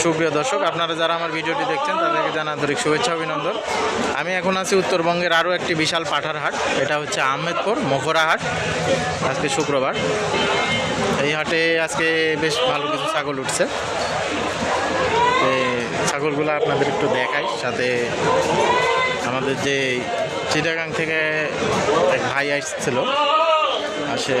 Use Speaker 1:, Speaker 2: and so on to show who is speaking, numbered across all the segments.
Speaker 1: সুপ্রিয় দর্শক, আপনারা যারা আমার ভিডিওটি দেখছেন, তাদেরকে জানা আন্তরিক শুভেচ্ছা, অভিনন্দন। আমি এখন আছি উত্তরবঙ্গের আরও একটি বিশাল পাঠার হাট। এটা হচ্ছে আহমেদপুর মখরা হাট, আজকে শুক্রবার। এই হাটে আজকে বেশ ভালো কিছু ছাগল উঠছে। ছাগলগুলো আপনাদের একটু দেখাই, সাথে আমাদের যে চিটাগাং থেকে এক ভাই আসছিল, আসে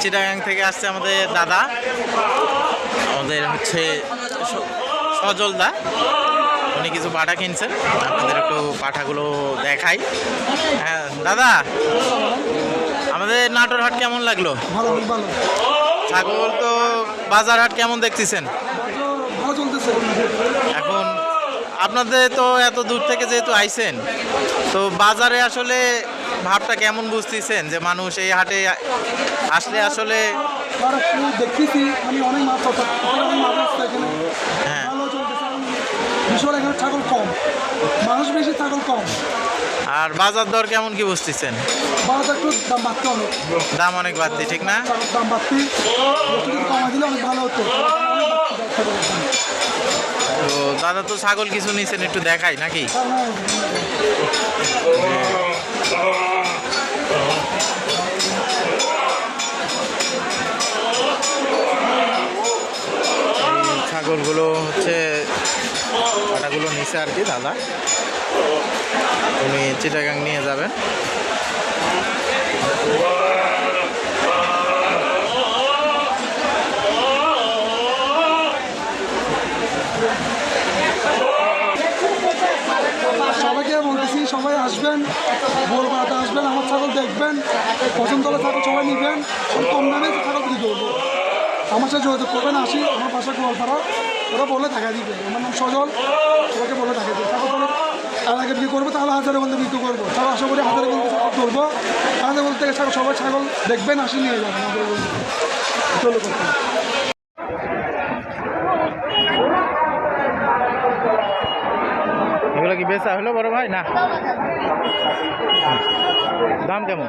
Speaker 1: চিটাগাং থেকে আসছে আমাদের দাদা। আমাদের হচ্ছে স- সজল দা। উনি কিছু পাঠা কিনছেন। আপনাদের একটু পাঠাগুলো দেখাই। হ্যাঁ দাদা আমাদের নাটোর হাট কেমন লাগল? ছাগল তো বাজার হাট কেমন দেখতেছেন? এখন আপনাদের তো এত দূর থেকে যেহেতু আইছেন তো বাজারে আসলে ভাবটা কেমন বুঝতেছেন যে মানুষ এই হাটে আসলে আসলে
Speaker 2: দেখতেছি আমি অনেক মাছ
Speaker 1: হ্যাঁ।
Speaker 2: এখানে ছাগল কম। মানুষ বেশি ছাগল কম।
Speaker 1: আর বাজার দর কেমন কি বুঝতেছেন?
Speaker 2: বাজার একটু দাম বাড়তে অনেক।
Speaker 1: দাম অনেক বাড়তি ঠিক না?
Speaker 2: দাম বাড়তি। কমাই দিলে অনেক ভালো হতো।
Speaker 1: দাদা তো ছাগল কিছু নিছেন একটু দেখাই নাকি? ছাগলগুলো হচ্ছে কাটাগুলো নিচে আর কি দাদা। উনি চিটাগাং নিয়ে যাবেন
Speaker 2: সবাইকে বলতেছি সবাই আসবেন ভোরবেলাতে আসবেন, আমার ছাগল দেখবেন, পছন্দ হলে ছাগল সবাই নেবেন কম দামে ছাগল বিক্রি করব। আমার সাথে যোগাযোগ করবেন, আসি, আমার পাশে গোয়ালপাড়া ওরা বলে টাকা দিবে। আমার নাম সজল ওকে বলে টাকা দিবে। ছাগল বলে এলাকা বিক্রি করব, তাহলে হাজারে বলতে বিক্রি করব। তাহলে আশা করি হাজারে বলতে ছাগল তুলবো হাজারে বলতে ছাগল, সবাই ছাগল দেখবেন, আসি, নিয়ে যাবেন বলতে চলো করতে
Speaker 1: এগুলো কি বেচা হলো বড় ভাই? না। দাম কেমন?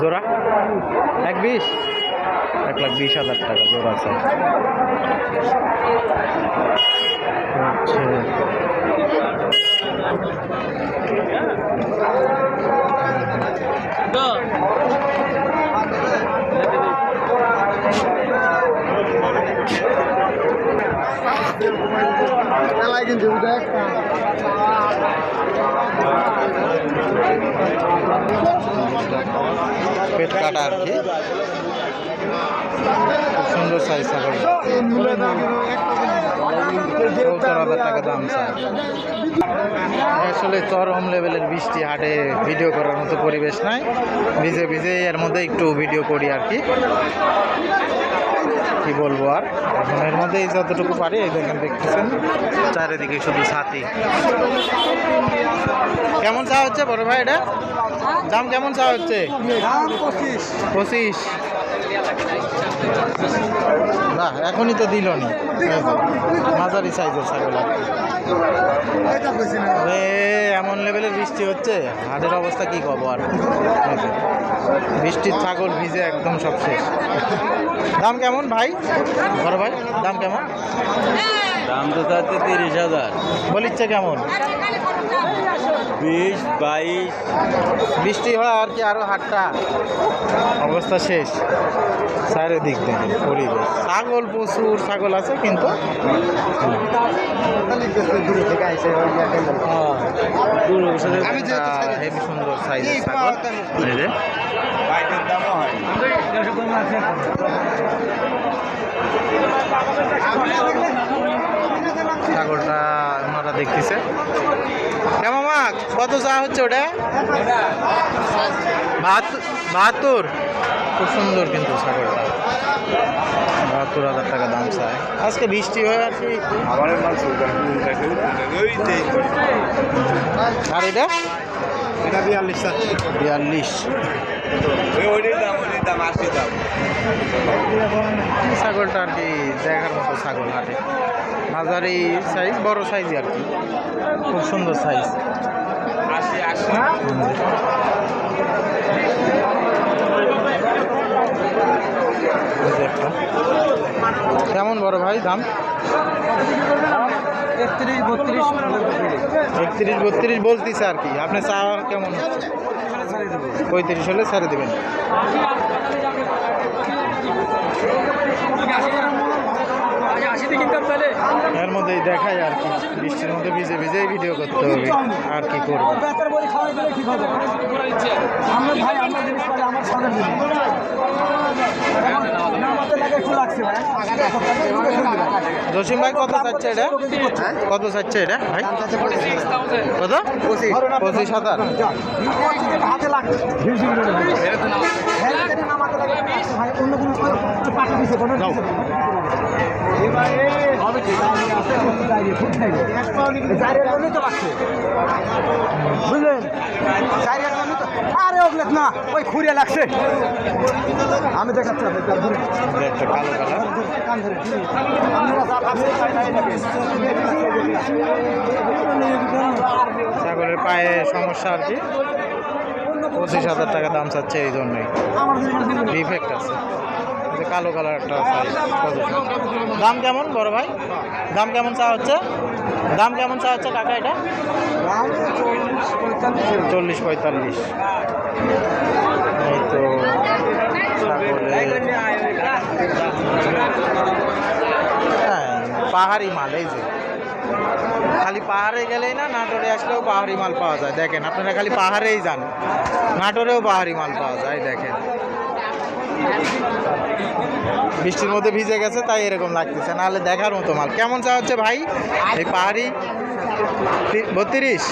Speaker 1: জোড়া? এক বিশ? এক লাখ বিশ হাজার টাকা জোড়া আছে। পেট কাটা আর কি। সুন্দর সাইজ ছাগল। আসলে চরম লেভেলের বৃষ্টি, হাটে ভিডিও করার মতো পরিবেশ নাই। ভিজে ভিজে এর মধ্যে একটু ভিডিও করি আর কি। কি বলব আর? এখন মধ্যে এই যতটুকু পারি, এই দেখেন, দেখতেছেন? চারিদিকে শুধু ছাতি। কেমন চা হচ্ছে বড় ভাই এটা? দাম কেমন চা হচ্ছে?
Speaker 2: পঁচিশ।
Speaker 1: না, এখনই তো দিল নি। মাঝারি সাইজের ছাগল আর এমন লেভেলের বৃষ্টি হচ্ছে হাটের অবস্থা কি কব আর? বৃষ্টির ছাগল ভিজে একদম সব শেষ। দাম কেমন ভাই? বড় ভাই দাম কেমন?
Speaker 3: দাম তো তাতে তিরিশ হাজার।
Speaker 1: বলিচ্ছে কেমন?
Speaker 3: বিশ বাইশ।
Speaker 1: বৃষ্টি হয় আর কি আরও হাটটা? অবস্থা শেষ। চারিদিক দেখেন পরিবেশ। ছাগল প্রচুর ছাগল আছে কিন্তু। হেভি সুন্দর সাইজের ছাগল এই যে
Speaker 3: বাইকের দামও হয়
Speaker 1: ছাগলটা ওনারা দেখতেছে। কেমন মা কত চা হচ্ছে ওটা? বাহাত্তর? খুব সুন্দর কিন্তু ছাগলটা। বাহাত্তর হাজার টাকা দাম চায় আজকে বৃষ্টি হয়ে আর কি আর এটা?
Speaker 3: বিয়াল্লিশ
Speaker 1: বিয়াল্লিশ।
Speaker 3: দাম আশি দাম
Speaker 1: ছাগলটা আর কি দেখার মতো ছাগল হাটে। মাঝারি সাইজ বড় সাইজ আর কি। খুব সুন্দর সাইজ
Speaker 3: আশি আশি।
Speaker 1: কেমন বড় ভাই দাম?
Speaker 2: একত্রিশ বত্রিশ।
Speaker 1: একত্রিশ বত্রিশ বলতিছে আর কি। আপনার চা কেমন? হচ্ছে পঁয়ত্রিশ হলে ছেড়ে দেবেন। এর মধ্যেই দেখায় আর কি। বৃষ্টির মধ্যে ভিজে ভিজেই ভিডিও করতে হবে। আর কি করব?
Speaker 2: আমার
Speaker 1: জসিম ভাই কত চাচ্ছে এটা? কত চাচ্ছে এটা ভাই? কত? পঁচিশ হাজার।
Speaker 2: বুঝলেন? আরে ওগুলো না ওই খুঁড়িয়ে লাগছে। আমি দেখাচ্ছি
Speaker 1: ছাগলের পায়ে সমস্যা আর কি। পঁচিশ হাজার টাকা দাম চাচ্ছে এই জন্যই। ডিফেক্ট আছে। যে কালো কালার একটা। দাম কেমন বড় ভাই? দাম কেমন চা হচ্ছে? দাম কেমন চা হচ্ছে টাকা এটা? চল্লিশ পঁয়তাল্লিশ। এই তো হ্যাঁ পাহাড়ি মাল, এই যে। খালি পাহাড়ে গেলেই না, নাটোরে আসলেও পাহাড়ি মাল পাওয়া যায়। দেখেন, আপনারা খালি পাহাড়েই যান, নাটোরেও পাহাড়ি মাল পাওয়া যায়, দেখেন। বৃষ্টির মধ্যে ভিজে গেছে তাই এরকম লাগতেছে। নাহলে দেখার মতো মাল। কেমন চা হচ্ছে ভাই? এই পাহাড়ি বত্রিশ?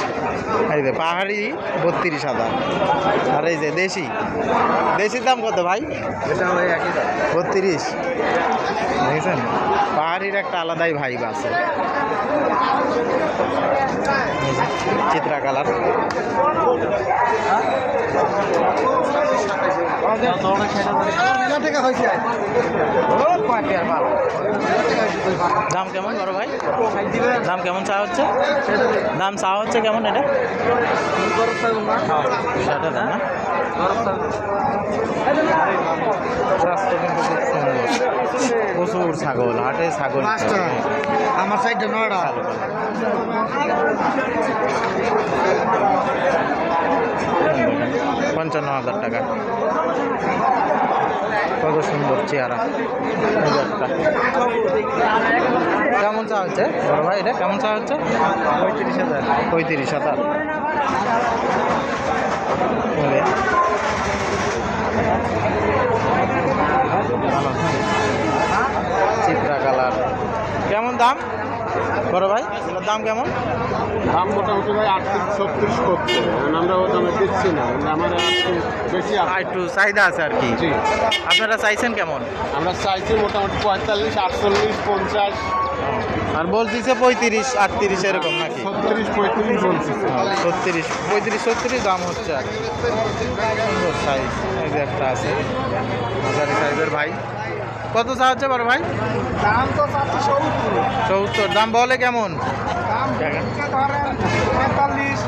Speaker 1: এই যে পাহাড়ি বত্রিশ হাজার। আর এই যে দেশি? দেশির দাম কত ভাই? বত্রিশ। দেখেছেন? পাহাড়ির একটা আলাদাই ভাইব আছে। চিত্রা কালার। দাম কেমন বড় ভাই? দাম কেমন চা হচ্ছে? দাম চা হচ্ছে কেমন এটা? ষাট হাজার না স্বাস্থ্য কিন্তু খুব সুন্দর প্রচুর ছাগল হাটে ছাগল।
Speaker 2: আমার সাইডটা নয়টা।
Speaker 1: পঞ্চান্ন হাজার টাকা। কত সুন্দর চেহারা। কেমন চা হচ্ছে? বড় ভাই এটা কেমন চা হচ্ছে? পঁয়ত্রিশ হাজার। পঁয়ত্রিশ হাজার। ভালো চিত্রা কালার। কেমন দাম? বড় ভাই এগুলোর দাম কেমন?
Speaker 3: দাম মোটামুটি ভাই আটত্রিশ ছত্রিশ করছে। কারণ আমরা ও দামে দিচ্ছি না। আমাদের একটু বেশি
Speaker 1: আর একটু চাহিদা আছে আর কি।
Speaker 3: জি।
Speaker 1: আপনারা চাইছেন কেমন?
Speaker 3: আমরা চাইছি মোটামুটি পঁয়তাল্লিশ আটচল্লিশ পঞ্চাশ।
Speaker 1: আর বলছি যে পঁয়ত্রিশ আটত্রিশ এরকম নাকি?
Speaker 3: ছত্রিশ পঁয়ত্রিশ বলছি।
Speaker 1: ছত্রিশ পঁয়ত্রিশ ছত্রিশ দাম হচ্ছে আর কি। সুন্দর সাইজ একটা আছে। মাঝারি সাইজের ভাই। কত চা হচ্ছে বড় ভাই?
Speaker 2: দাম তো সত্তর।
Speaker 1: দাম বলে কেমন?
Speaker 2: পঁয়তাল্লিশ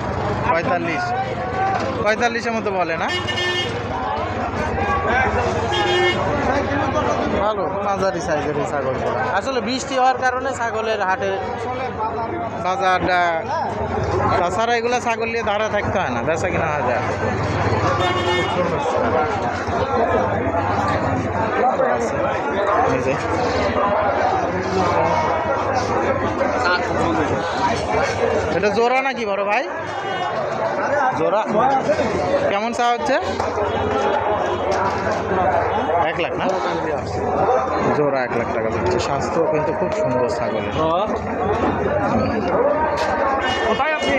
Speaker 1: পঁয়তাল্লিশ। পঁয়তাল্লিশের মতো বলে না? ভালো মাঝারি সাইজের এই ছাগলগুলো। আসলে বৃষ্টি হওয়ার কারণে ছাগলের হাটে বাজারটা তাছাড়া এগুলো ছাগল নিয়ে দাঁড়া থাকতে হয় না বেচা কিনা হয় এটা জোড়া নাকি বড় ভাই? জোড়া। কেমন চা হচ্ছে? এক লাখ না? জোড়া এক লাখ টাকা দিচ্ছে। স্বাস্থ্য কিন্তু খুব সুন্দর ছাগলের
Speaker 2: কোথায় আপনি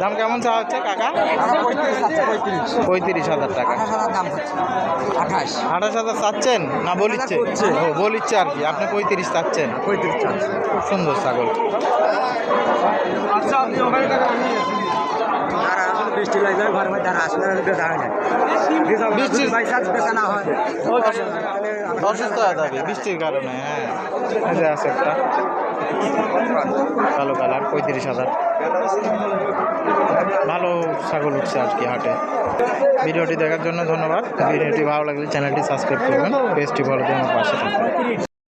Speaker 1: দাম কেমন চা হচ্ছে কাকা? পঁয়ত্রিশ হাজার টাকা।
Speaker 2: আঠাশ
Speaker 1: আঠাশ। হাজার চাচ্ছেন না বলিচ্ছে? ও বলিচ্ছে আর কি। আপনি পঁয়ত্রিশ চাচ্ছেন?
Speaker 2: পঁয়ত্রিশ
Speaker 1: খুব সুন্দর ছাগল।
Speaker 2: আচ্ছা আপনি ওখানে টাকা আমি
Speaker 4: বৃষ্টি লাগে যায় মধ্যে আসলে বেচা হয় না।
Speaker 1: বৃষ্টির-
Speaker 4: বেচা না হয়।
Speaker 1: অসুস্থ হয়ে যাবে বৃষ্টির কারণে হ্যাঁ। আছে একটা। কালো কালার, পঁয়ত্রিশ হাজার। ভালো ছাগল উঠছে আর কি হাটে। ভিডিওটি দেখার জন্য ধন্যবাদ। ভিডিওটি ভালো লাগলে চ্যানেলটি সাবস্ক্রাইব করবেন। বেস্টটি ভালো জন্য পাশে থাকবেন।